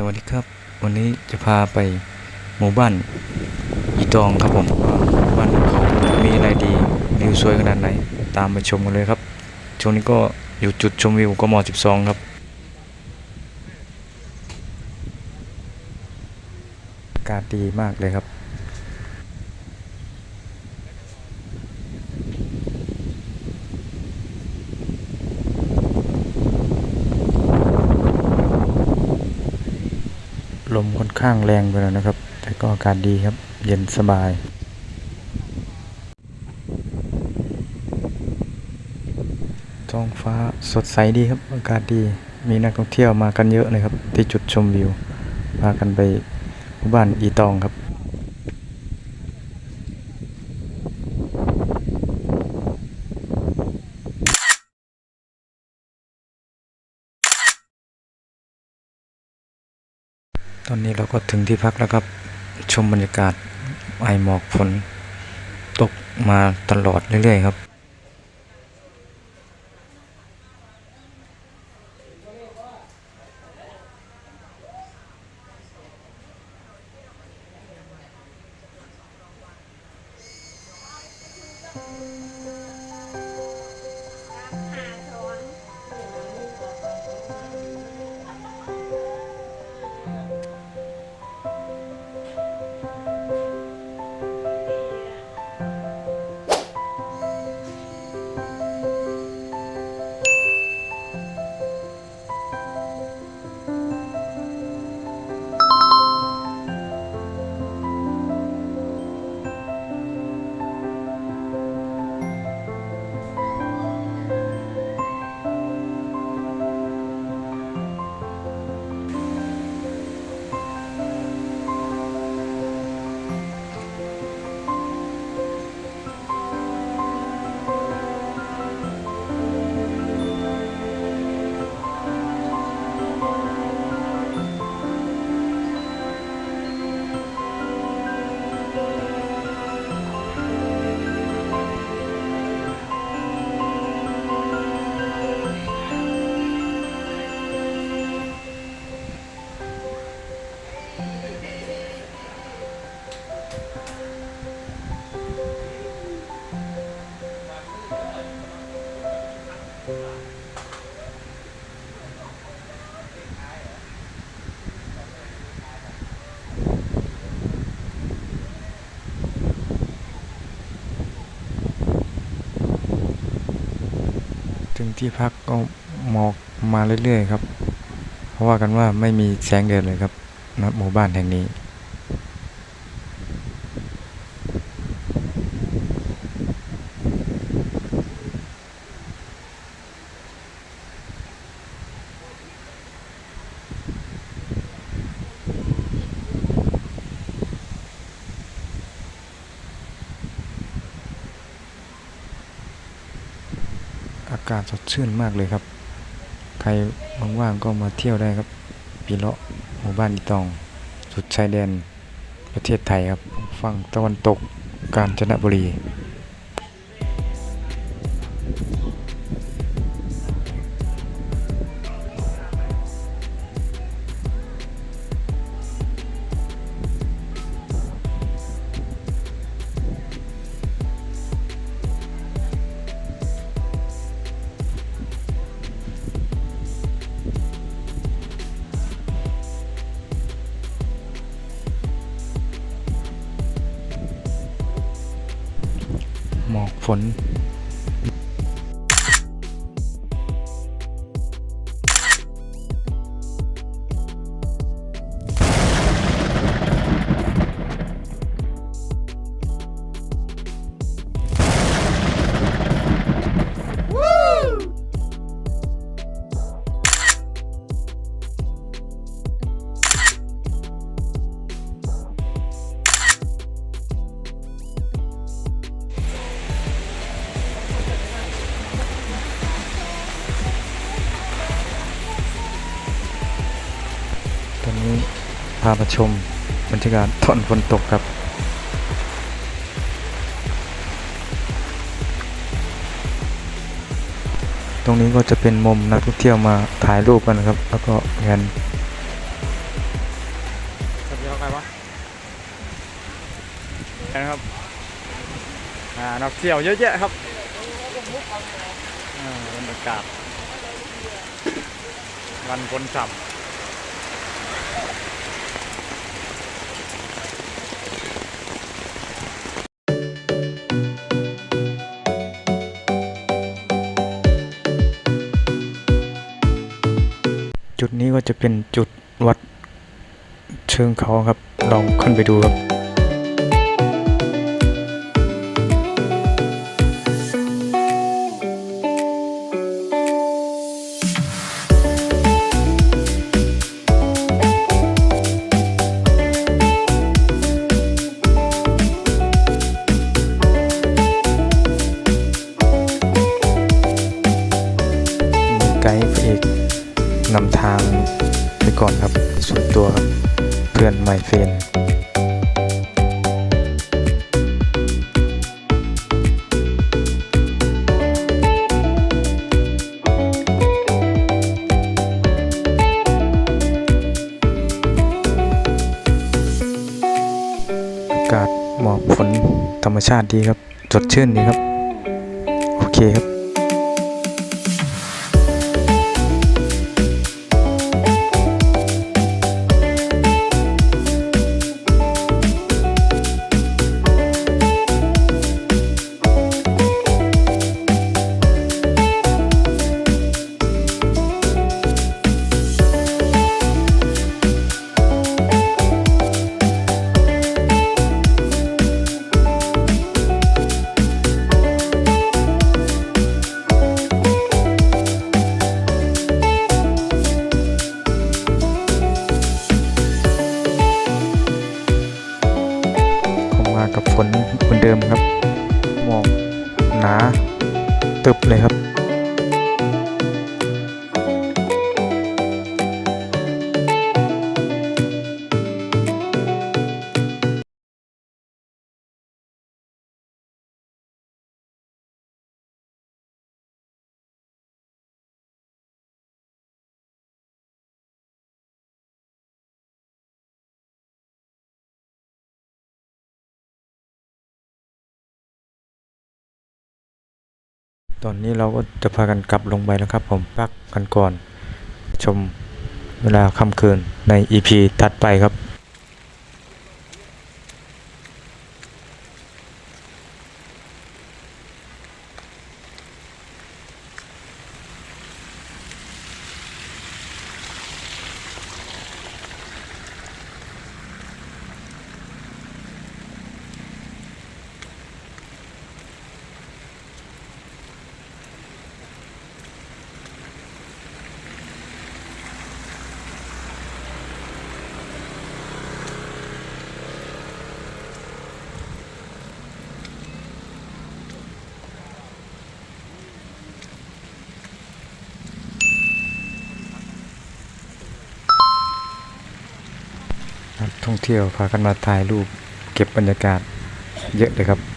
สวัสดีครับ วันนี้จะพาไปหมู่บ้านอีตองครับผมบ้านเขามีอะไรดีวิวสวยขนาดไหน ตามไปชมกันเลยครับช่วงนี้ก็อยู่จุดชมวิวกม 12 ครับอากาศดีมากเลยครับ ลมค่อน ข้างแรงไปแล้วนะครับ แต่ก็อากาศดีครับ เย็นสบายท้องฟ้าสดใสดีครับ อากาศดี มีนักท่องเที่ยวมากันเยอะเลยครับ ที่จุดชมวิว พากันไปหมู่บ้านอีตองครับ ตอนนี้เราก็ถึงที่พักแล้วครับ ชมบรรยากาศไอหมอกฝนตกมาตลอดเรื่อยๆครับ ที่พักก็หมอกมาเรื่อยๆครับ เพราะว่ากันว่าไม่มีแสงแดดเลยครับณหมู่บ้านแห่งนี้ กาศสดชื่นมากเลยครับ ใครว่างๆก็มาเที่ยวได้ครับปีเลาะหมู่บ้านอีตอง สุดชายแดนประเทศไทยครับฝั่งตะวันตกกาญจนบุรี ฝนามาชมบรรยากาศตอนฝนตกครับ ตรงนี้ก็จะเป็นมุมนักท่องเที่ยวมาถ่ายรูปกันนะครับ แล้วก็แผนใครวะเห็นะครับอ่านักเที่ยวเยอะแยะครับบรรยากาศวันฝนฉ่ำ จุดนี้ก็จะเป็นจุดวัดเชิงเขาครับ ลองขึ้นไปดูครับ นำทางไปก่อนครับส่วนตัวครับเพื่อนไมเฟนอากาศหมอกฝนธรรมชาติดีครับ สดชื่นดีครับ โอเคครับ เลยครับ ตอนนี้เราก็จะพากันกลับลงไปแล้วครับ ผมพักกันก่อน ชมเวลาค่ำคืนใน EP ถัดไปครับ นัก ท่องเที่ยวพากันมาถ่ายรูปเก็บบรรยากาศเยอะเลยครับ